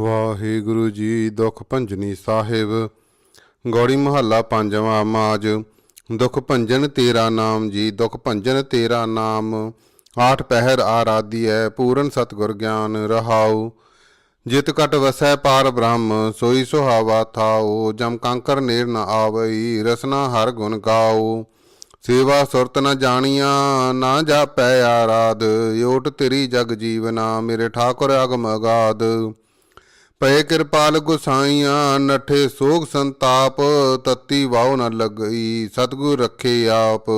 ਵਾਹਿਗੁਰੂ ਜੀ, ਦੁਖ ਭੰਜਨੀ ਸਾਹਿਬ। ਗੌੜੀ ਮਹੱਲਾ ਪੰਜਵਾਂ ਮਾਜ। ਦੁਖ ਭੰਜਨ ਤੇਰਾ ਨਾਮ ਜੀ, ਦੁਖ ਭੰਜਨ ਤੇਰਾ ਨਾਮ। ਆਠ ਪਹਿਰ ਆਰਾਧੀ ਹੈ ਪੂਰਨ ਸਤਗੁਰ ਗਿਆਨ ਰਹਾਉ। ਜਿਤ ਕਟ ਵਸੈ ਪਾਰ ਬ੍ਰਹਮ, ਸੋਈ ਸੁਹਾਵਾ ਥਾਉ। ਜਮ ਕੰਕਰ ਨੇਰ ਨ ਆਵਈ, ਰਸਨਾ ਹਰ ਗੁਣ ਗਾਉ। ਸੇਵਾ ਸੁਰਤ ਨ ਜਾਣੀਆਂ, ਨਾ ਜਾਪੈ ਆਰਾਧ। ਓਟ ਤੇਰੀ ਜਗ ਜੀਵਨਾ, ਮੇਰੇ ਠਾਕੁਰ ਅਗਮ ਅਗਾਦ ਪਏ ਕਿਰਪਾਲ ਗੁਸਾਈਆਂ, ਨਠੇ ਸੋਗ ਸੰਤਾਪ, ਤਤੀ ਵਾਉ ਨ ਲੱਗਈ, ਸਤਗੁਰ ਰੱਖੇ ਆਪ।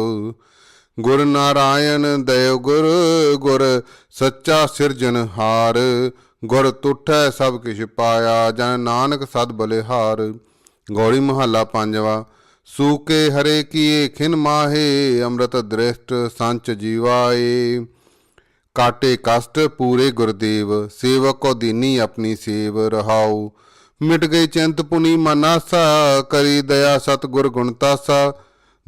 ਗੁਰ ਨਾਰਾਇਣ ਦਇਓ ਗੁਰ ਗੁਰ ਸੱਚਾ ਸਿਰਜਨਹਾਰ ਗੁਰ ਤੁਠੈ ਸਭ ਕਿਛ ਪਾਇਆ, ਜਨ ਨਾਨਕ ਸਦ ਬਲਿਹਾਰ। ਗੌੜੀ ਮਹੱਲਾ ਪੰਜਵਾ, ਸੂਕੇ ਹਰੇ ਕੀਏ ਖਿਨ ਮਾਹੇ, ਅੰਮ੍ਰਿਤ ਦ੍ਰਿਸ਼ਟ ਸੰਚ ਜੀਵਾਏ। ਕਾਟੇ ਕਸ਼ਟ ਪੂਰੇ ਗੁਰਦੇਵ, ਸੇਵਕ ਕੋ ਦੀਨੀ ਆਪਣੀ ਸੇਵ ਰਹਾਉ। ਮਿਟ ਗਏ ਚਿੰਤ ਪੁਨੀ ਮਨਾਸਾ, ਕਰੀ ਦਇਆ ਸਤਗੁਰ ਗੁਣਤਾਸਾ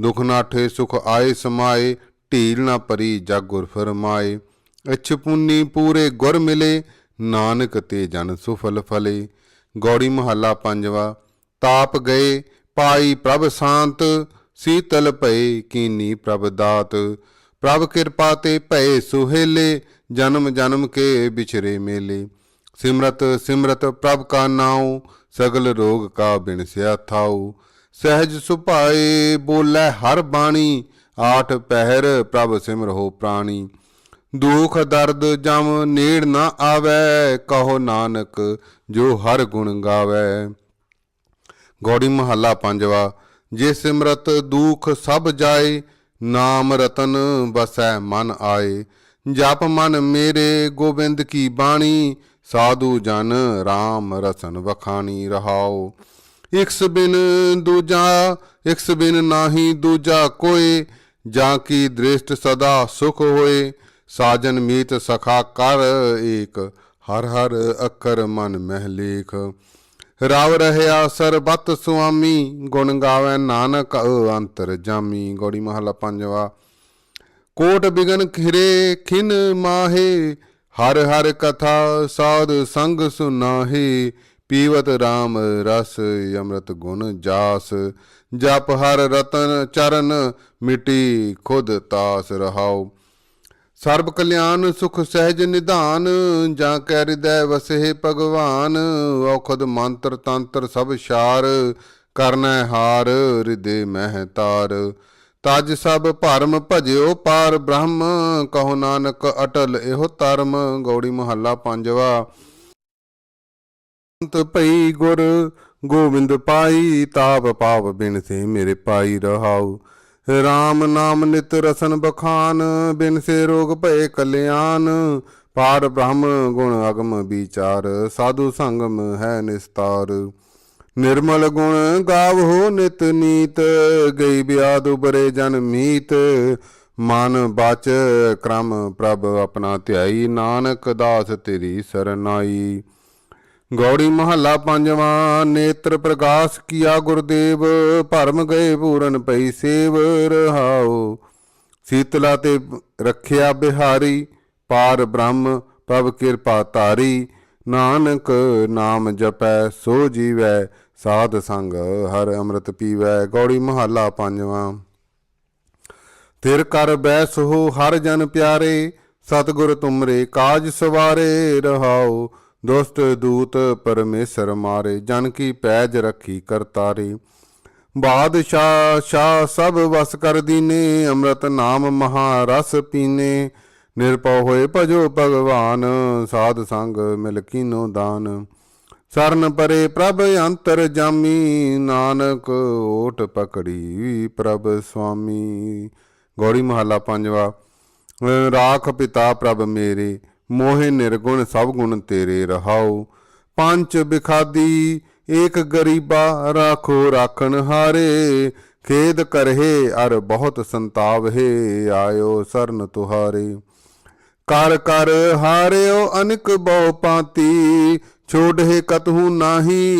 ਦੁਖ ਨਾਠੇ ਸੁਖ ਆਏ ਸਮਾਏ, ਢੀਲ ਨਾ ਪਰੀ ਜਗ ਗੁਰ ਫਰਮਾਏ। ਅਛ ਪੁਨੀ ਪੂਰੇ ਗੁਰ ਮਿਲੇ, ਨਾਨਕ ਤੇ ਜਨ ਸੁਫਲ ਫਲੇ। ਗੌੜੀ ਮਹੱਲਾ ਪੰਜਵਾ, ਤਾਪ ਗਏ, ਪਾਈ ਪ੍ਰਭ ਸ਼ਾਂਤ, ਸੀਤਲ ਭਏ ਕੀਨੀ ਪ੍ਰਭ ਦਾਤ। ਪ੍ਰਭ ਕਿਰਪਾ ਤੇ ਭਏ ਸੁਹੇਲੇ, ਜਨਮ ਜਨਮ ਕੇ ਵਿਚਰੇ ਮੇਲੇ। ਸਿਮਰਤ ਸਿਮਰਤ ਪ੍ਰਭ ਕਾ ਨਾਉ, ਸਗਲ ਰੋਗ ਕਾ ਬਿਨਸਿਆ ਥਾਉ। ਸਹਿਜ ਸੁਭਾਏ ਬੋਲੇ ਹਰ ਬਾਣੀ, ਆਠ ਪਹਿਰ ਪ੍ਰਭ ਸਿਮਰੋ ਪ੍ਰਾਣੀ। ਦੁਖ ਦਰਦ ਜਮ ਨੇੜ ਨਾ ਆਵੈ, ਕਹੋ ਨਾਨਕ ਜੋ ਹਰ ਗੁਣ ਗਾਵੈ। ਗੌੜੀ ਮਹੱਲਾ ਪੰਜਵਾ, ਜੇ ਸਿਮਰਤ ਦੁਖ ਸਭ ਜਾਏ ਨਾਮ ਰਤਨ ਬਸੈ ਮਨ ਆਏ, ਜਪ ਮਨ ਮੇਰੇ ਗੋਬਿੰਦ ਕੀ ਬਾਣੀ, ਸਾਧੂ ਜਨ RAM ਰਸਨ ਵਖਾਣੀ ਰਹਾਓ। ਇਕਸ ਬਿਨ ਦੂਜਾ, ਇਕਸ ਬਿਨ ਨਾਹੀ ਦੂਜਾ ਕੋਏ, ਜਾਂ ਕੀ ਦ੍ਰਿਸ਼ਟ ਸਦਾ ਸੁਖ ਹੋਏ, ਸਾਜਨ ਮੀਤ ਸਖਾ ਕਰ ਏਕ, ਹਰ ਹਰ ਅੱਖਰ ਮਨ ਮਹਿ ਲੇਖ। ਰਾਵ ਰਹਿਆ ਸਰਬਤ ਸੁਆਮੀ, ਗੁਣ ਗਾਵੇ ਨਾਨਕ ਅੰਤਰ ਜਾਮੀ। ਗੋੜੀ ਮਹਲਾ ਪੰਜਵਾ। ਕੋਟ ਬਿਗਨ ਖਿਰੇ ਖਿਨ ਮਾਹੇ, ਹਰ ਹਰ ਕਥਾ ਸਾਧ ਸੰਗ ਸੁਨਾਹੇ। ਪੀਵਤ RAM ਰਸ ਅੰਮ੍ਰਿਤ ਗੁਣ ਜਾਸ, ਜਪ ਹਰ ਰਤਨ ਚਰਨ ਮਿਟੀ ਖੁਦ ਤਾਸ ਰਹਾਉ। ਸਰਬ ਕਲਿਆਣ ਸੁਖ ਸਹਿਜ ਨਿਧਾਨ, ਜਾਂ ਕੈ ਹਿਰਦੈ ਵਸੇ ਭਗਵਾਨ, ਔਖਦ ਮੰਤਰ ਤੰਤਰ ਸਭ ਸ਼ਾਰ ਕਰਨੈ ਹਾਰ ਹਿਰਦੇ ਮਹਿ ਤਾਰ। ਤਜ ਸਭ ਭਰਮ ਭਜਿਓ ਪਾਰ ਬ੍ਰਹਮ, ਕਹੋ ਨਾਨਕ ਅਟਲ ਇਹੋ ਧਰਮ, ਗੌੜੀ ਮਹੱਲਾ ਪੰਜਵਾ। ਅੰਤ ਭਈ ਗੁਰ, ਗੋਬਿੰਦ ਪਾਈ, ਤਾਪ ਪਾਪ ਬਿਨ ਸੇ ਮੇਰੇ ਪਾਈ ਰਹਾਉ। RAM ਨਾਮ ਨਿਤ ਰਸਨ ਬਖਾਨ, ਬਿਨ ਸੇ ਰੋਗ ਭਏ ਕਲਿਆਣ। ਪਾਰ ਬ੍ਰਹਮ ਗੁਣ ਅਗਮ ਵਿਚਾਰ, ਸਾਧੂ ਸੰਗਮ ਹੈ ਨਿਸਤਾਰ। ਨਿਰਮਲ ਗੁਣ ਗਾਵੋ ਨਿਤ ਨੀਤ, ਗਈ ਬਿਆਦ ਉਬਰੇ ਜਨ ਮੀਤ। ਮਨ ਬਚ ਕ੍ਰਮ ਪ੍ਰਭ ਆਪਣਾ ਧਿਆਈ, ਨਾਨਕ ਦਾਸ ਤੇਰੀ ਸਰਨਾਈ। ਗੌੜੀ ਮਹੱਲਾ ਪੰਜਵਾਂ, ਨੇਤਰ ਪ੍ਰਕਾਸ਼ ਕੀਆ ਗੁਰਦੇਵ, ਭਰਮ ਗਏ ਪੂਰਨ ਪਈ ਸੇਵ ਰਹਾਉ। ਸੀਤਲਾ ਤੇ ਰੱਖਿਆ ਬਿਹਾਰੀ, ਪਾਰ ਬ੍ਰਹਮ ਪ੍ਰਭ ਕਿਰਪਾ ਤਾਰੀ ਨਾਨਕ ਨਾਮ ਜਪੈ, ਸੋ ਜੀਵੈ, ਸਾਧ ਸੰਗ ਹਰ ਅੰਮ੍ਰਿਤ ਪੀਵੈ। ਗੌੜੀ ਮਹੱਲਾ ਪੰਜਵਾਂ। ਤਿਰ ਕਰ ਬੈਸ ਹੋ ਹਰ ਜਨ ਪਿਆਰੇ, ਸਤਿਗੁਰ ਤੁਮਰੇ ਕਾਜ ਸਵਾਰੇ ਰਹਾਓ ਦੁਸਤ ਦੂਤ ਪਰਮੇਸ਼ਰ ਮਾਰੇ, ਜਨ ਕੀ ਪੈਜ ਰੱਖੀ ਕਰਤਾਰੇ ਬਾਦਸ਼ਾਹ, ਸ਼ਾਹ ਸਭ ਵਸ ਕਰ ਦੀਨੇ, ਅੰਮ੍ਰਿਤ ਨਾਮ ਮਹਾ ਰਸ ਪੀਨੇ। ਨਿਰਪਉ ਹੋਏ ਭਜੋ ਭਗਵਾਨ, ਸਾਧ ਸੰਗ ਮਿਲ ਕੀਨੋ ਦਾਨ। ਸਰਨ ਪਰੇ ਪ੍ਰਭ ਅੰਤਰ ਜਾਮੀ, ਨਾਨਕ ਓਟ ਪਕੜੀ ਪ੍ਰਭ ਸੁਆਮੀ। ਗੌੜੀ ਮਹੱਲਾ ਪੰਜਵਾ, ਰਾਖ ਪਿਤਾ ਪ੍ਰਭ ਮੇਰੇ। ਮੋਹਿ ਨਿਰਗੁਣ ਸਭ ਗੁਣ ਤੇਰੇ ਰਹਾਉ। ਪੰਜ ਬਿਖਾਦੀ, ਏਕ ਗਰੀਬਾ ਰਾਖੋ ਰਾਖਣ ਹਾਰੇ। ਖੇਦ ਕਰਹਿ ਅਰ ਬਹੁਤ ਸੰਤਾਪ ਹੈ ਆਇਓ ਸਰਨ ਤੁਹਾਰੇ। ਕਰ ਕਰ ਹਾਰਿਓ ਅਨਕ ਬਹੁ ਪਾਤੀ ਛੋੜ ਹੈ ਕਤਹੂ ਨਾਹੀ।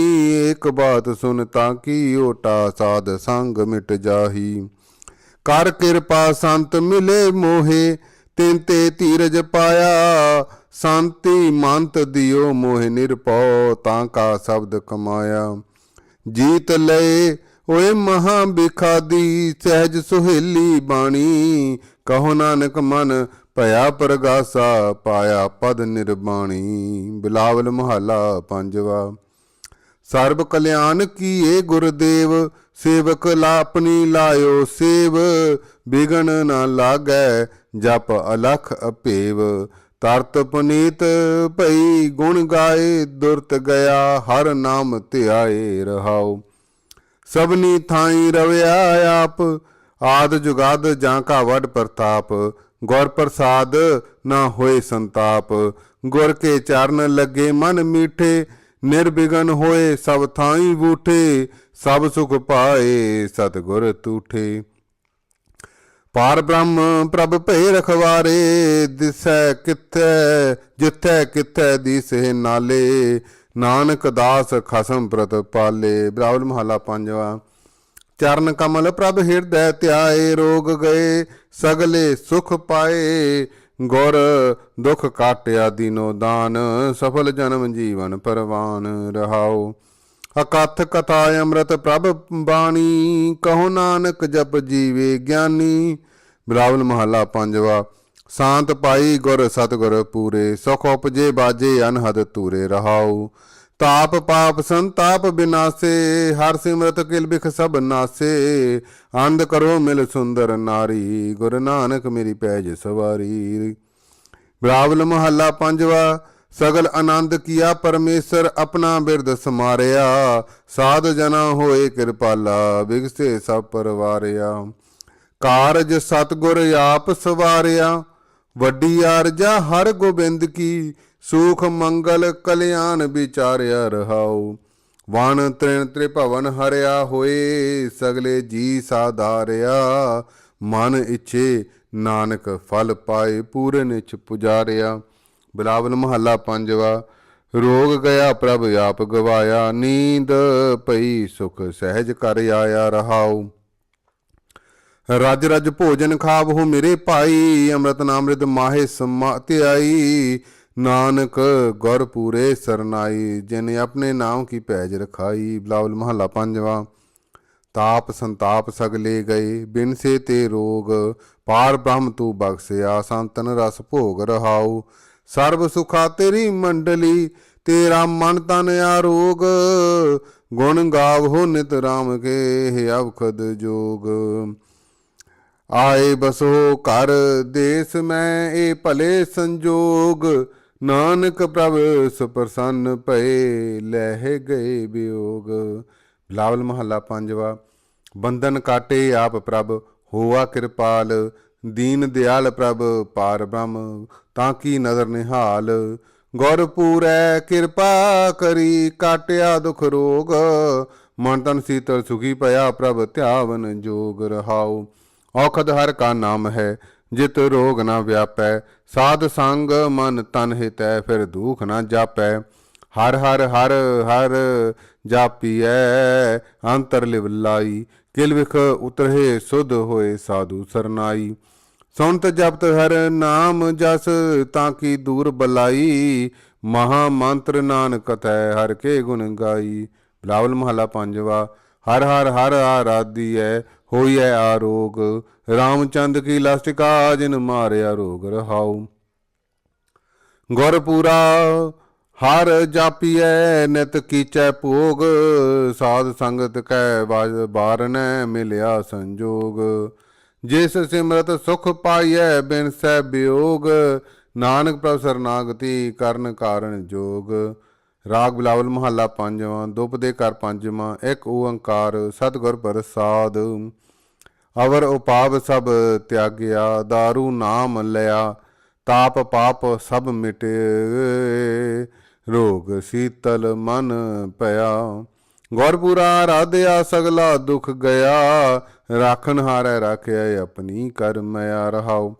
ਏਕ ਬਾਤ ਸੁਨ ਤਾਂ ਕੀ ਓਟਾ ਸਾਧ ਸੰਗ ਮਿਟ ਜਾਹੀ। ਕਰ ਕਿਰਪਾ ਸੰਤ ਮਿਲੇ ਮੋਹੇ ਤਿਨ ਤੇ ਧੀਰਜ ਪਾਇਆ, ਸ਼ਾਂਤੀ ਮੰਤ ਦਿਓ ਮੋਹਿ ਨਿਰਪਉ ਤਾਂ ਕਾ ਸ਼ਬਦ ਕਮਾਇਆ। ਜੀਤ ਲਏ ਓਏ ਮਹਾ ਬਿਖਾਦੀ, ਸਹਿਜ ਸੁਹੇਲੀ ਬਾਣੀ। ਕਹੋ ਨਾਨਕ ਮਨ ਭਇਆ ਪ੍ਰਗਾਸਾ, ਪਾਇਆ ਪਦ ਨਿਰਬਾਣੀ। ਬਿਲਾਵਲ ਮਹੱਲਾ ਪੰਜਵਾ। ਸਰਬ ਕਲਿਆਣ ਕੀ ਏ ਗੁਰਦੇਵ, ਸੇਵਕ ਲਾਪਨੀ ਲਾਇਓ ਸੇਵ। ਬਿਗਨ ਨਾ ਲਾਗੈ ਜਪ ਅਲਖ ਅਪੇਵ, ਤਰਤ ਪੁਨੀਤ ਭਈ ਗੁਣ ਗਾਏ, ਦੁਰਤ ਗਿਆ ਹਰ ਨਾਮ ਧਿਆਏ ਰਹਾਉ। ਸਭਨੀ ਥਾਈ ਰਵਿਆ ਆਪ, ਆਦ ਜੁਗਾਦ ਜਾਂ ਕਾ ਵਡ ਪ੍ਰਤਾਪ, ਗੁਰ ਪ੍ਰਸਾਦ ਨਾ ਹੋਏ ਸੰਤਾਪ। ਗੁਰ ਕੇ ਚਰਨ ਲੱਗੇ ਮਨ ਮੀਠੇ ਨਿਰਬਿਗਨ ਹੋਏ ਸਭ ਥਾਈ ਬੂਠੇ, ਸਭ ਸੁਖ ਪਾਏ ਸਤਿਗੁਰ ਤੂਠੇ। ਪਾਰ ਬ੍ਰਹਮ ਪ੍ਰਭ ਭੇ ਰਖਵਾਰੇ ਦਿਸੈ ਕਿਥੈ, ਜਿਥੈ ਕਿਥੈ ਦੀਸੇ ਨਾਲੇ, ਨਾਨਕ ਦਾਸ ਖਸਮ ਪ੍ਰਤ ਪਾਲੇ। ਬਰਾਵਲ ਮਹਲਾ ਪੰਜਵਾ, ਚਰਨ ਕਮਲ ਪ੍ਰਭ ਹਿਰਦੈ ਧਿਆਏ, ਰੋਗ ਗਏ, ਸਗਲੇ ਸੁਖ ਪਾਏ, ਗੁਰ ਦੁਖ ਕਾਟਿਆ ਦੀਨੋ ਦਾਨ, ਸਫਲ ਜਨਮ ਜੀਵਨ ਪਰਵਾਨ ਰਹਾਓ। ਅਕਥ ਕਥਾ ਅੰਮ੍ਰਿਤ ਪ੍ਰਭ ਬਾਣੀ, ਕਹੋ ਨਾਨਕ ਜਪ ਜੀਵੇ ਗਿਆਨੀ। ਬਿਲਾਵਲ ਮਹੱਲਾ ਪੰਜਵਾ, ਸ਼ਾਂਤ ਪਾਈ ਗੁਰ ਸਤਗੁਰ ਪੂਰੇ, ਸੁਖ ਉਪਜੇ ਬਾਜੇ ਅਨਹਦ ਤੂਰੇ ਰਹਾਉ। ਤਾਪ ਪਾਪ ਸੰਤਾਪ ਬਿਨਾਸੇ, ਹਰ ਸਿਮਰਤ ਕਿਲ ਬਿਖ ਸਭ ਨਾਸੇ। ਆਨੰਦ ਕਰੋ ਮਿਲ ਸੁੰਦਰ ਨਾਰੀ, ਗੁਰ ਨਾਨਕ ਮੇਰੀ ਪੈਜ ਸਵਾਰੀ। ਬਿਲਾਵਲ ਮਹੱਲਾ ਪੰਜਵਾ ਸਗਲ ਆਨੰਦ ਕੀਆ ਪਰਮੇਸ਼ਰ ਆਪਣਾ ਬਿਰਦ ਸਮਾਰਿਆ। ਸਾਧ ਜਨਾ ਹੋਏ ਕਿਰਪਾਲਾ, ਵਿਗਸੇ ਸਭ ਪਰਵਾਰਿਆ। ਕਾਰਜ ਸਤਗੁਰ ਆਪ ਸਵਾਰਿਆ, ਵੱਡੀ ਅਰਜਾ ਹਰ ਗੋਬਿੰਦ ਕੀ। ਸੁਖ ਮੰਗਲ ਕਲਿਆਣ ਵਿਚਾਰਿਆ ਰਹਾਉ। ਵਣ ਤ੍ਰਿਣ ਤ੍ਰਿਭਵਨ ਹਰਿਆ ਹੋਏ, ਸਗਲੇ ਜੀ ਸਾਧਾਰਿਆ। ਮਨ ਇੱਛੇ ਨਾਨਕ ਫਲ ਪਾਏ, ਪੂਰਨ ਇਛ ਪੁਜਾਰਿਆ। ਬਿਲਾਵਲ ਮਹੱਲਾ ਪੰਜਵਾ, ਰੋਗ ਗਿਆ ਪ੍ਰਭ ਆਪ ਗਵਾਇਆ, ਨੀਂਦ ਪਈ ਸੁਖ ਸਹਿਜ ਕਰ ਆਇਆ ਰਹਾਉ। ਰਜ ਰਜ ਭੋਜਨ ਖਾਵਹੁ ਮੇਰੇ ਭਾਈ, ਅੰਮ੍ਰਿਤ ਨਾਮ੍ਰਿਤ ਮਾਹੇ ਸਮਾਤਿ ਆਈ ਨਾਨਕ ਗੁਰ ਪੂਰੇ ਸਰਨਾਈ, ਜਿਨੇ ਆਪਣੇ ਨਾਮ ਕੀ ਪੈਜ ਰਖਾਈ। ਬਲਾਵਲ ਮਹੱਲਾ ਪੰਜਵਾ, ਤਾਪ ਸੰਤਾਪ ਸਗਲੇ ਗਏ, ਬਿਨ ਸੇ ਤੇ ਰੋਗ, ਪਾਰ ਬ੍ਰਹਮ ਤੂੰ ਬਖਸਿਆ, ਸੰਤਨ ਰਸ ਭੋਗ ਰਹਾਉ। ਸਰਬ ਸੁਖਾ ਤੇਰੀ ਮੰਡਲੀ, ਤੇਰਾ ਮਨ ਤਨ ਆਰੋਗ। ਗੁਣ ਗਾਵਹੁ ਨਿਤ ਰਾਮ ਕੇ ਅਵਖਦ ਜੋਗ। ਆਏ ਬਸੋ ਘਰ ਦੇਸ ਮੈਂ ਇਹ ਭਲੇ ਸੰਜੋਗ। ਨਾਨਕ ਪ੍ਰਭ ਸੁਪਰਸੰਨ ਭਏ ਲਹਿ ਗਏ ਬਿਯੋਗ ਬਿਲਾਵਲ ਮਹੱਲਾ ਪੰਜਵਾ, ਬੰਧਨ ਕਾਟੇ ਆਪ ਪ੍ਰਭ, ਹੋਆ ਕਿਰਪਾਲ। ਦੀਨ ਦਿਆਲ ਪ੍ਰਭ ਪਾਰ ਬ੍ਰਹਮ, ਤਾਂ ਕੀ ਨਜ਼ਰ ਨਿਹਾਲ? ਗੁਰ ਪੂਰੈ ਕਿਰਪਾ ਕਰੀ, ਕਾਟਿਆ ਦੁਖ ਰੋਗ। ਮਨ ਤਨ ਸੀਤਲ ਸੁਖੀ ਭਇਆ ਪ੍ਰਭ ਧਿਆਵਨ ਜੋਗ ਰਹਾਉ। ਔਖਦ ਹਰ ਕਾ ਨਾਮ ਹੈ, ਜਿਤ ਰੋਗ ਨਾ ਵਿਆਪੈ। ਸਾਧ ਸੰਗ ਮਨ ਤਨ ਹਿਤੈ, ਫਿਰ ਦੁਖ ਨਾ ਜਾਪੈ। ਹਰ ਹਰ ਹਰ ਹਰ ਜਾਪੀਐ, ਅੰਤਰ ਲਿਵ ਲਾਈ। ਕਿਲ ਵਿਖ ਉਤਰਹਿ ਸੁਧ ਹੋਏ ਸਾਧੂ ਸਰਨਾਈ। ਸੁਣਤ ਜਪਤ ਹਰ ਨਾਮ ਜਸ, ਤਾਂ ਕੀ ਦੂਰ ਬਲਾਈ? ਮਹਾ ਮੰਤਰ ਨਾਨਕ ਕਥੈ ਹਰ ਕੇ ਗੁਣ ਗਾਈ। ਲਾਵਲ ਮਹਲਾ ਪੰਜਵਾ, ਹਰ ਹਰ ਹਰ ਆਰਾਧੀਐ, ਹੋਈਐ ਆਰੋਗ ਰਾਮਚੰਦ ਕੀ ਲਾਸਟਿਕਾ ਜਿਨ ਮਾਰਿਆ ਰੋਗ ਰਹਾਉ। ਗੁਰ ਪੂਰਾ ਹਰ ਜਾਪੀਐ, ਨਿਤ ਕੀਚੈ ਭੋਗ। ਸਾਧ ਸੰਗਤ ਕੈ ਬਾਜ- ਬਾਰਨੈ, ਮਿਲਿਆ ਸੰਜੋਗ। ਜਿਸ ਸਿਮਰਤ ਸੁਖ ਪਾਈਐ ਬਿਨ ਸਹਿ ਬਿਯੋਗ ਨਾਨਕ ਪ੍ਰਭ ਸਰਨਾਗਤੀ ਕਰਨ ਕਾਰਨ ਜੋਗ। ਰਾਗ ਬਿਲਾਵਲ ਮਹੱਲਾ ਪੰਜਵਾਂ ਦੁਪਦੇ ਕਰ ਪੰਜਵਾਂ, ਇੱਕ ਓੰਕਾਰ ਸਤਿਗੁਰ ਪ੍ਰਸਾਦ। ਅਵਰ ਉਪਾਵ ਸਭ ਤਿਆਗਿਆ दारू ਨਾਮ ਲਿਆ, ਤਾਪ ਪਾਪ ਸਭ ਮਿਟੇ। ਰੋਗ ਸੀਤਲ ਮਨ ਭਇਆ ਗੁਰਪੂਰਾ ਰਾਧਿਆ ਸਗਲਾ ਦੁਖ ਗਿਆ ਰਾਖਨ ਹਾਰੈ ਰਾਖਿਆ ਆਪਣੀ ਕਰਮਿਆ ਰਹਾਉ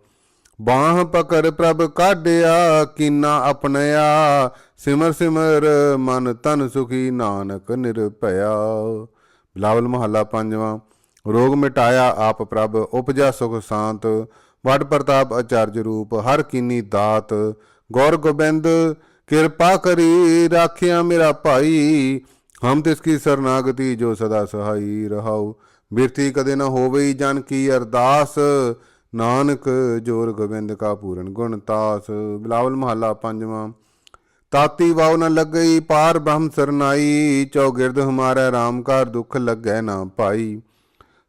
ਬਾਹ ਪਕੜ ਪ੍ਰਭ ਕਾਢਿਆ, ਕੀਨਾ ਆਪਣਿਆ, ਸਿਮਰ ਸਿਮਰ ਮਨ ਤਨ ਸੁਖੀ ਨਾਨਕ ਨਿਰਭਇਆ। ਬਿਲਾਵਲ ਮਹੱਲਾ ਪੰਜਵਾਂ, ਰੋਗ ਮਿਟਾਇਆ ਆਪ ਪ੍ਰਭ, ਉਪਜਾ ਸੁਖ ਸ਼ਾਂਤ। ਵਡ ਪ੍ਰਤਾਪ ਅਚਾਰਜ ਰੂਪ, ਹਰ ਕੀਨੀ ਦਾਤ। ਗੌਰ ਗੋਬਿੰਦ ਕਿਰਪਾ ਕਰੀ, ਰਾਖਿਆ ਮੇਰਾ ਭਾਈ ਹਮ ਤਿਸ ਕੀ ਸਰਨਾਗਤੀ ਜੋ ਸਦਾ ਸਹਾਈ ਰਹਾਉ। ਬਿਰਤੀ ਕਦੇ ਨਾ ਹੋਵੇ ਜਨ ਕੀ ਅਰਦਾਸ। ਨਾਨਕ ਜੋਰ ਗੋਬਿੰਦ ਕਾ ਪੂਰਨ ਗੁਣ ਤਾਸ। ਬਿਲਾਵਲ ਮਹੱਲਾ ਪੰਜਵਾਂ। ਤਾਤੀ ਵਾਉ ਨ ਲੱਗਈ ਪਾਰ ਬ੍ਰਹਮ ਸਰਨਾਈ। ਚੌਗਿਰਦ ਹਮਾਰਾ RAM ਕਾਰ ਦੁਖ ਲੱਗੈ ਨਾ ਪਾਈ।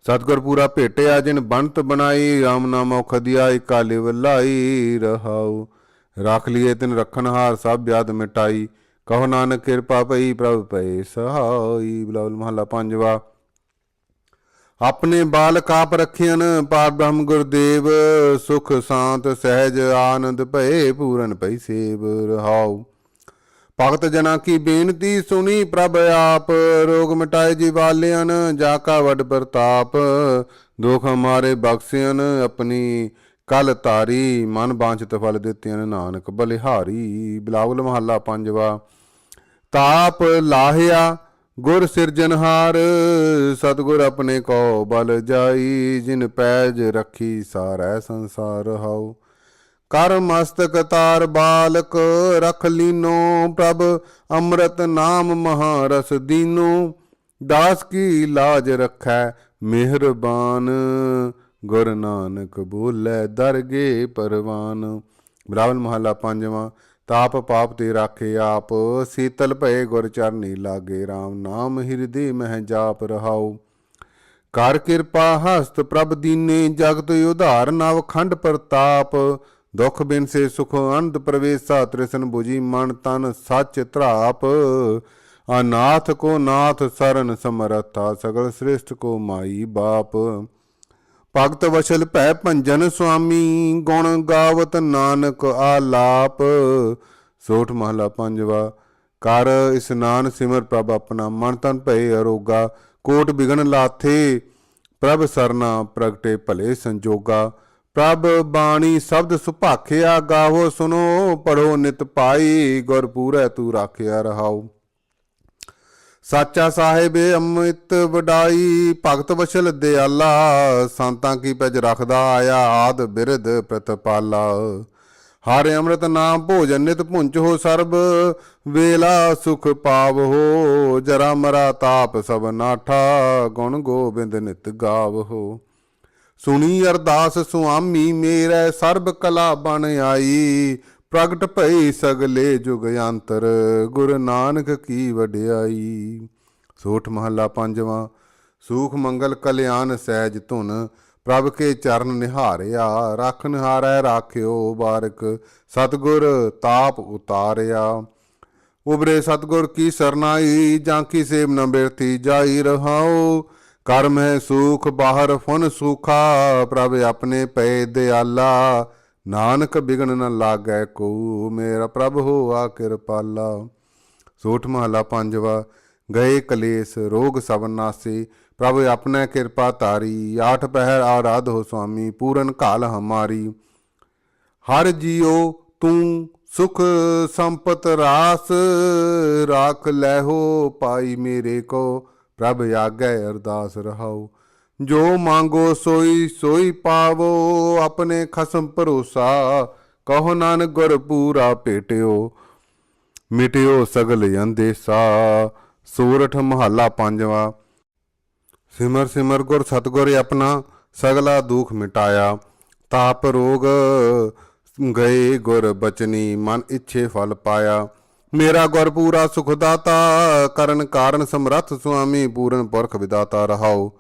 ਸਤਗੁਰ ਪੂਰਾ ਭੇਟਿਆ ਜਿਨ ਬੰਤ ਬਣਾਈ। RAM ਨਾਮ ਔਖਦਿਆ ਇਕਾਲੇ ਵਲਾਈ ਰਹਾਉ। ਰੱਖ ਲਿਏ ਤਿਨ ਰਖਨਹਾਰ ਸਭ ਯਾਦ ਮਿਟਾਈ। ਕਹੋ ਨਾਨਕ ਕਿਰਪਾ ਪਈ ਪ੍ਰਭ ਪਏ ਸਹਾਈ ਬਲਾਉਲ ਮਹੱਲਾ ਪੰਜਵਾ। ਆਪਣੇ ਬਾਲਕ ਆਪ ਰਖਿਆਨ ਪਾਰ ਬ੍ਰਹਮ ਗੁਰਦੇਵ, ਸੁਖ ਸ਼ਾਂਤ ਸਹਿਜ ਆਨੰਦ ਭਏ ਪੂਰਨ ਪਈ ਸੇਵ ਰਹਾਉ। ਭਗਤ ਜਨਾ ਕੀ ਬੇਨਤੀ ਸੁਣੀ ਪ੍ਰਭ ਆਪ, ਰੋਗ ਮਿਟਾਏ ਜੀਵਾਲਿਆਨ ਜਾ ਕਾ ਵਡ ਪ੍ਰਤਾਪ। ਦੁਖ ਹਮਾਰੇ ਬਖਸ਼ਿਆਨ ਆਪਣੀ ਕਲ ਤਾਰੀ ਮਨ ਬਾਂਛਤ ਫਲ ਦਿੱਤਿਆਂ ਨਾਨਕ ਬਲਿਹਾਰੀ। ਬਿਲਾਵਲ ਮਹੱਲਾ ਪੰਜਵਾ। ਤਾਪ ਲਾਹਿਆ, ਗੁਰ ਸਿਰਜਨਹਾਰ ਸਤਗੁਰ ਆਪਣੇ ਕੋ ਬਲ ਜਾਈ, ਜਿਨ ਪੈਜ ਰੱਖੀ ਸਾਰੈ ਸੰਸਾਰ ਹਾਉ। ਕਰ ਮਸਤਕ ਤਾਰ ਬਾਲਕ, ਰਖ ਲੀਨੋ ਪ੍ਰਭ, ਅੰਮ੍ਰਿਤ ਨਾਮ ਮਹਾਰਸ ਦੀਨੋ। ਦਾਸ ਕੀ ਲਾਜ ਰਖੈ ਮਿਹਰਬਾਨ, ਗੁਰ ਨਾਨਕ ਬੋਲੇ ਦਰਗੇ ਪਰਵਾਨ। ਬਰਾਵਲ ਮਹੱਲਾ ਪੰਜਵਾਂ ਤਾਪ ਪਾਪ ਤੇ ਰਾਖੇ ਆਪ, ਸੀਤਲ ਭਏ ਗੁਰ ਚਰਨੀ ਲਾਗੇ RAM ਨਾਮ ਹਿਰਦੇ ਮਹਿ ਜਾਪ ਰਹਾਉ। ਕਰ ਕਿਰਪਾ ਹਸਤ ਪ੍ਰਭ ਦੀਨੇ, ਜਗਤ ਉਧਾਰ ਨਵ ਖੰਡ ਪ੍ਰਤਾਪ। ਦੁਖ ਬਿਨ ਸੇ ਸੁਖ ਅੰਧ ਪ੍ਰਵੇਸਾ, ਤ੍ਰਿਸ਼ਨ 부ਜੀ ਮਨ ਤਨ ਸੱਚ ਧਰਾਪ। ਅਨਾਥ ਕੋ ਨਾਥ ਸਰਨ ਸਮਰਥਾ, ਸਗਲ ਸ੍ਰਿਸ਼ਟ ਕੋ ਮਾਈ ਬਾਪ। ਭਗਤ ਵਸ਼ਲ ਭੈ ਭੰਜਨ ਸੁਆਮੀ, ਗੁਣ ਗਾਵਤ ਨਾਨਕ ਆਲਾਪ। ਸੋਠ ਮਹਲਾ ਪੰਜਵਾ, ਕਰ ਇਸਨਾਨ ਸਿਮਰ ਪ੍ਰਭ ਆਪਣਾ ਮਨ ਤਨ ਭਏ ਅਰੋਗਾ, ਕੋਟ ਬਿਗਨ ਲਾਥੇ, ਪ੍ਰਭ ਸਰਨਾ ਪ੍ਰਗਟੇ ਭਲੇ ਸੰਜੋਗਾ। ਪ੍ਰਭ ਬਾਣੀ ਸ਼ਬਦ ਸੁਭਾਖਿਆ ਗਾਵੋ ਸੁਨੋ ਪੜੋ ਨਿਤ ਪਾਈ, ਗੁਰ ਪੂਰੈ ਤੂੰ ਰਾਖਿਆ ਰਹਾਓ ਸਾਚਾ ਸਾਹਿਬ ਅੰਮ੍ਰਿਤ ਵਡਾਈ, ਭਗਤ ਵਸ਼ਲ ਦਿਆਲਾ, ਸੰਤਾਂ ਕੀ ਪੈਜ ਰੱਖਦਾ ਆਇਆ ਆਦ ਬਿਰਧ ਪ੍ਰਤਪਾਲਾ। ਹਰ ਅੰਮ੍ਰਿਤ ਨਾਮ ਭੋਜਨ ਨਿਤ ਭੁੰਚ ਹੋ ਸਰਬ, ਵੇਲਾ ਸੁਖ ਪਾਵ ਹੋ, ਜਰਾ ਮਰਾ ਤਾਪ ਸਭ ਨਾਠਾ, ਗੁਣ ਗੋਬਿੰਦ ਨਿਤ ਗਾਵ ਹੋ। ਸੁਣੀ ਅਰਦਾਸ ਸੁਆਮੀ, ਮੇਰੇ ਸਰਬ ਕਲਾ ਬਣ ਆਈ ਪ੍ਰਗਟ ਭਈ ਸਗਲੇ ਜੁਗ ਅੰਤਰ, ਗੁਰ ਨਾਨਕ ਕੀ ਵਡਿਆਈ। ਸੋਠ ਮਹੱਲਾ ਪੰਜਵਾਂ, ਸੂਖ ਮੰਗਲ ਕਲਿਆਣ ਸਹਿਜ ਧੁਨ, ਪ੍ਰਭ ਕੇ ਚਰਨ ਨਿਹਾਰਿਆ। ਰਖ ਨਿਹਾਰੈ ਰਾਖਿਓ ਬਾਰਕ, ਸਤਗੁਰ ਤਾਪ ਉਤਾਰਿਆ। ਉਬਰੇ ਸਤਗੁਰ ਕੀ ਸਰਨਾਈ, ਜਾਂ ਕੀ ਸੇਵ ਨ ਬਿਰਤੀ ਜਾਈ ਰਹਾਓ ਕਰਮ ਹੈ ਸੂਖ, ਬਾਹਰ ਫੁਨ ਸੁਖਾ, ਪ੍ਰਭ ਆਪਣੇ ਪਏ ਦਿਆਲਾ। ਨਾਨਕ ਬਿਗਨ ਨ ਲਾਗੈ ਕੋ, ਮੇਰਾ ਪ੍ਰਭ ਹੋਆ ਕਿਰਪਾਲਾ। ਸੋਠ ਮਹਲਾ ਪੰਜਵਾ, ਗਏ ਕਲੇਸ਼, ਰੋਗ ਸਭ ਨਾਸੀ, ਪ੍ਰਭ ਆਪਣਾ ਕਿਰਪਾ ਤਾਰੀ ਆਠ ਪਹਿਰ ਆਰਾਧ ਹੋ ਸੁਆਮੀ, ਪੂਰਨ ਕਾਲ ਹਮਾਰੀ। ਹਰ ਜੀਉ ਤੂੰ ਸੁਖ ਸੰਪਤ ਰਾਸ, ਰਾਖ ਲੈਹੋ ਪਾਈ ਮੇਰੇ ਕੋ, ਪ੍ਰਭ ਆਗੈ ਅਰਦਾਸ ਰਹਾਉ। ਜੋ ਮੰਗੋ ਸੋਈ ਸੋਈ ਪਾਵੋ, ਆਪਣੇ ਖਸਮ ਭਰੋਸਾ। ਕਹੋ ਨਾਨਕ, ਗੁਰ ਪੂਰਾ ਭੇਟਿਓ ਮਿਟਿਓ ਸਗਲ ਅੰਦੇਸਾ। ਸੂਰਠ ਮਹੱਲਾ ਪੰਜਵਾ। ਸਿਮਰ ਸਿਮਰ ਗੁਰ ਸਤਗੁਰ ਆਪਣਾ ਸਗਲਾ ਦੁਖ ਮਿਟਾਇਆ। ਤਾਪ ਰੋਗ ਗਏ ਗੁਰ ਬਚਨੀ, ਮਨ ਇੱਛੇ ਫਲ ਪਾਇਆ। ਮੇਰਾ ਗੁਰ ਪੂਰਾ ਸੁਖ ਦਾਤਾ, ਕਰਨ ਕਾਰਨ ਸਮਰੱਥ ਸੁਆਮੀ, ਪੂਰਨ ਪੁਰਖ ਵਿਦਾਤਾ ਰਹਾਓ।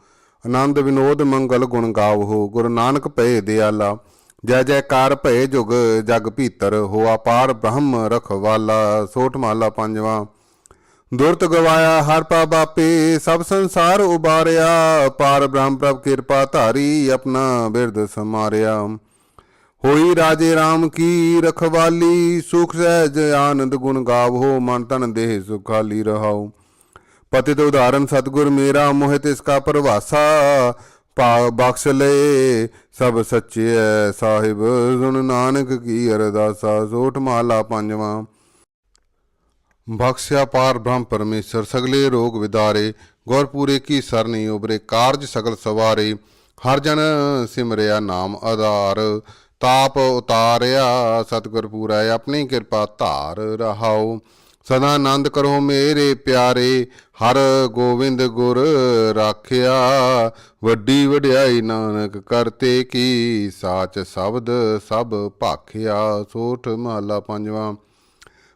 ਆਨੰਦ ਵਿਨੋਦ ਮੰਗਲ ਗੁਣ ਗਾਵੋ, ਗੁਰੂ ਨਾਨਕ ਭਏ ਦਿਆਲਾ। ਜੈ ਜੈਕਾਰ ਭਏ ਜੁਗ, ਜਗ ਭੀਤਰ ਹੋਆ ਪਾਰ ਬ੍ਰਹਮ ਰਖਵਾਲਾ ਸੋਠ ਮਹਲਾ ਪੰਜਵਾਂ, ਦੁਰਤ ਗਵਾਇਆ ਹਰ ਪਾ ਬਾਪੇ, ਸਭ ਸੰਸਾਰ ਉਬਾਰਿਆ। ਪਾਰ ਬ੍ਰਹਮ ਪ੍ਰਭ ਕਿਰਪਾ ਧਾਰੀ, ਆਪਣਾ ਬਿਰਦ ਸਮਾਰਿਆ। ਹੋਈ ਰਾਜੇ RAM ਕੀ ਰਖਵਾਲੀ, ਸੁਖ ਸਹਿਜ ਆਨੰਦ ਗੁਣ ਗਾਵੋ, ਮਨ ਤਨ ਦੇਹ ਸੁਖਾਲੀ ਰਹਾਉ ਪਤਿਤ ਉਦਾਹਰਨ, ਸਤਗੁਰ ਮੇਰਾ ਮੋਹਿ ਤਿਸ ਕਾ ਪਰਵਾਸਾ। ਬਖਸ਼ ਲਏ ਸਭ ਸੱਚੇ ਸਾਹਿਬ ਸੁਣ ਨਾਨਕ ਕੀ ਅਰਦਾਸਾ, ਸੋਠ ਮਹਲਾ ਪੰਜਵਾਂ। ਬਖਸ਼ਿਆ ਪਾਰ ਬ੍ਰਹਮ ਪਰਮੇਸ਼ਰ, ਸਗਲੇ ਰੋਗ ਵਿਦਾਰੇ ਗੁਰਪੂਰੇ ਕੀ ਸਰਨੀ ਉਬਰੇ ਕਾਰਜ ਸਗਲ ਸਵਾਰੇ, ਹਰ ਜਨ ਸਿਮਰਿਆ ਨਾਮ ਆਧਾਰ। ਤਾਪ ਉਤਾਰਿਆ, ਸਤਿਗੁਰ ਪੂਰਾ, ਆਪਣੀ ਕਿਰਪਾ ਧਾਰ ਰਹਾਓ ਸਦਾ ਆਨੰਦ ਕਰੋ ਮੇਰੇ ਪਿਆਰੇ, ਹਰ ਗੋਬਿੰਦ ਗੁਰ ਰਾਖਿਆ। ਵੱਡੀ ਵਡਿਆਈ ਨਾਨਕ ਕਰਤੇ ਕੀ ਸਾਚ ਸ਼ਬਦ ਸਭ ਭਾਖਿਆ। ਸੋਠ ਮਹਲਾ ਪੰਜਵਾਂ।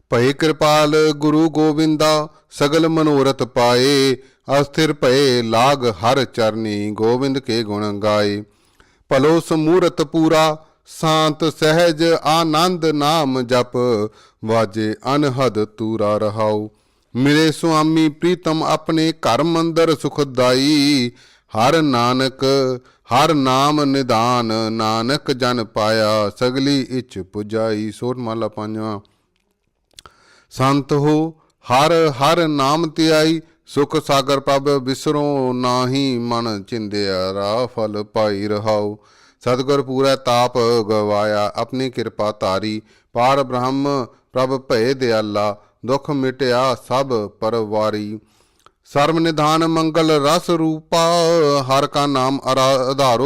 ਭਏ ਕਿਰਪਾਲ ਗੁਰੂ ਗੋਬਿੰਦਾ ਸਗਲ ਮਨੋਰਥ ਪਾਏ। ਅਸਥਿਰ ਭਏ ਲਾਗ ਹਰ ਚਰਨੀ ਗੋਬਿੰਦ ਕੇ ਗੁਣ ਗਾਏ। ਭਲੋ ਸਮੂਰਤ ਪੂਰਾ ਸ਼ਾਂਤ ਸਹਿਜ ਆਨੰਦ ਨਾਮ ਜਪ, ਵਾਜੇ ਅਨਹਦ ਤੂਰਾ ਰਹਾਉ। ਮੇਰੇ ਸੁਆਮੀ ਪ੍ਰੀਤਮ ਆਪਣੇ ਘਰ ਮੰਦਰ ਸੁਖਦਾਈ। ਹਰ ਨਾਨਕ, ਹਰ ਨਾਮ ਨਿਦਾਨ, ਨਾਨਕ ਜਨ ਪਾਇਆ, ਸਗਲੀ ਇਚ ਪੁਜਾਈ। ਸੋਟ ਮਹਲਾ ਪੰਜਵਾਂ। ਸੰਤ ਹੋ, ਹਰ ਹਰ ਨਾਮ ਧਿਆਈ, ਸੁਖ ਸਾਗਰ ਪਬ ਵਿਸਰੋ ਨਾਹੀ ਮਨ ਚਿੰਦਿਆ ਰਾ ਫਲ ਪਾਈ ਰਹਾਉ। ਸਤਿਗੁਰ ਪੂਰਾ ਤਾਪ ਗਵਾਇਆ, ਆਪਣੀ ਕਿਰਪਾ ਧਾਰੀ। ਪਾਰ ਬ੍ਰਹਮ, ਪ੍ਰਭ ਭਏ ਦਿਆਲਾ, ਦੁਖ ਮਿਟਿਆ ਸਭ ਪਰਵਾਰੀ। ਸਰਬ ਨਿਧਾਨ ਮੰਗਲ ਰਸ ਰੂਪਾ, ਹਰ ਕਾ ਨਾਮ ਅਰਾ- ਆਧਾਰੋ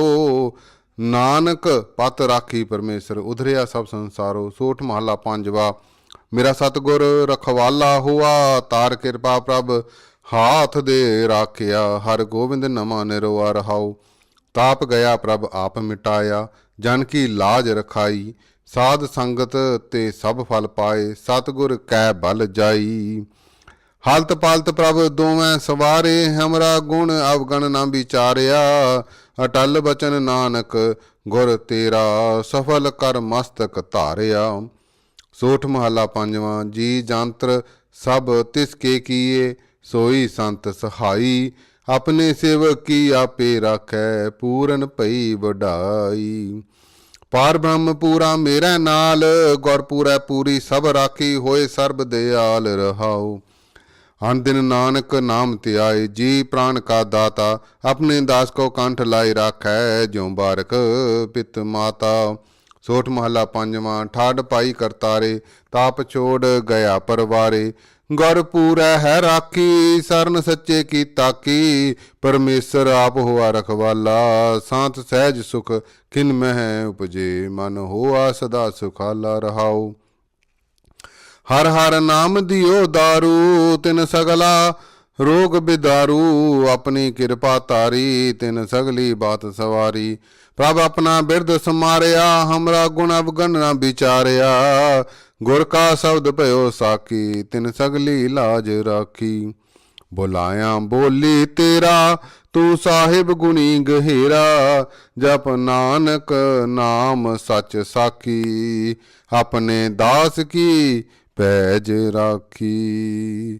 ਨਾਨਕ ਪਤ ਰਾਖੀ ਪਰਮੇਸ਼ਰ, ਉਧਰਿਆ ਸਭ ਸੰਸਾਰੋ, ਸੋਠ ਮਹਲਾ ਪੰਜਵਾ। ਮੇਰਾ ਸਤਗੁਰ ਰਖਵਾਲਾ ਹੁਆ, ਤਾਰ ਕਿਰਪਾ ਪ੍ਰਭ ਹਾਥ ਦੇ ਰਾਖਿਆ। ਹਰ ਗੋਬਿੰਦ ਨਮਾ ਨਿਰਵਾ ਰਹਾਉ ਤਾਪ ਗਿਆ ਪ੍ਰਭ ਆਪ ਮਿਟਾਇਆ, ਜਨ ਕੀ ਲਾਜ ਰਖਾਈ, ਸਾਧ ਸੰਗਤ ਤੇ ਸਭ ਫਲ ਪਾਏ, ਸਤਗੁਰ ਕੈ ਬਲ ਜਾਈ। ਹਾਲਤ ਪਾਲਤ ਪ੍ਰਭ ਦੋਵੇਂ ਸਵਾਰੇ, ਹਮਰਾ ਗੁਣ ਅਵਗਣ ਨਾ ਵਿਚਾਰਿਆ। ਅਟਲ ਬਚਨ ਨਾਨਕ, ਗੁਰ ਤੇਰਾ ਸਫਲ ਕਰ ਮਸਤਕ ਧਾਰਿਆ। ਸੋਠ ਮਹੱਲਾ ਪੰਜਵਾਂ, ਜੀ ਜੰਤਰ ਸਭ ਤਿਸ ਕੇ ਕੀਏ, ਸੋਈ ਸੰਤ ਸਹਾਈ। ਆਪਣੇ ਸੇਵਕ ਕੀ ਆਪੇ ਰਾਖੈ, ਪੂਰਨ ਭਈ ਵਡਾਈ। ਪਾਰ ਬ੍ਰਹਮ ਪੂਰਾ ਮੇਰਾ ਨਾਲ ਗੁਰ ਪੂਰੈ ਪੂਰੀ ਸਭ ਰਾਖੀ ਹੋਏ ਸਰਬ ਦਿਆਲ ਰਹਾਉ। ਅਨ ਦਿਨ ਨਾਨਕ ਨਾਮ ਧਿਆਏ, ਜੀ ਪ੍ਰਾਨ ਕਾ ਦਾਤਾ, ਆਪਣੇ ਦਾਸ ਕੋ ਕੰਠ ਲਾਈ ਰਾਖੈ, ਜਿਉ ਬਾਰਕ ਪਿਤ ਮਾਤਾ। ਸੋਠ ਮਹਲਾ ਪੰਜਵਾਂ, ਠਾਡ ਪਾਈ ਕਰਤਾਰੇ, ਤਾਪ ਛੋੜ ਗਿਆ ਪਰਵਾਰੇ। ਗੁਰ ਪੂਰੈ ਹੈ ਰਾਖੀ, ਸਰਨ ਸੱਚੇ ਕੀ? ਤਾਕੀ ਪਰਮੇਸ਼ਰ ਆਪ ਹੋਆ ਰਖਵਾਲਾ, ਸਾਤ ਸਹਿਜ ਸੁਖ ਕਿਨ ਮਹਿ ਉਪਜੇ, ਮਨ ਹੋਆ ਸਦਾ ਸੁਖਾਲਾ ਰਹਾਉ। ਹਰ ਹਰ ਨਾਮ ਦਿਓ ਦਾਰੂ, ਤਿਨ ਸਗਲਾ ਰੋਗ ਬਿਦਾਰੂ, ਆਪਣੀ ਕਿਰਪਾ ਤਾਰੀ ਤਿਨ ਸਗਲੀ ਬਾਤ ਸਵਾਰੀ। ਪ੍ਰਭ ਆਪਣਾ ਬਿਰਧ ਸਮਾਰਿਆ, ਹਮਰਾ ਗੁਣ ਅਵਗਣ ਨਾ ਵਿਚਾਰਿਆ। ਗੁਰ ਕਾ ਸ਼ਬਦ ਭਇਓ ਸਾਖੀ, ਤਿਨ ਸਗਲੀ ਲਾਜ ਰਾਖੀ। ਬੁਲਾਇਆ ਬੋਲੀ ਤੇਰਾ, ਤੂੰ ਸਾਹਿਬ ਗੁਣੀ ਗਹਿਰਾ। ਜਪ ਨਾਨਕ ਨਾਮ ਸੱਚ ਸਾਖੀ, ਆਪਣੇ ਦਾਸ ਕੀ ਪੈਜ ਰਾਖੀ।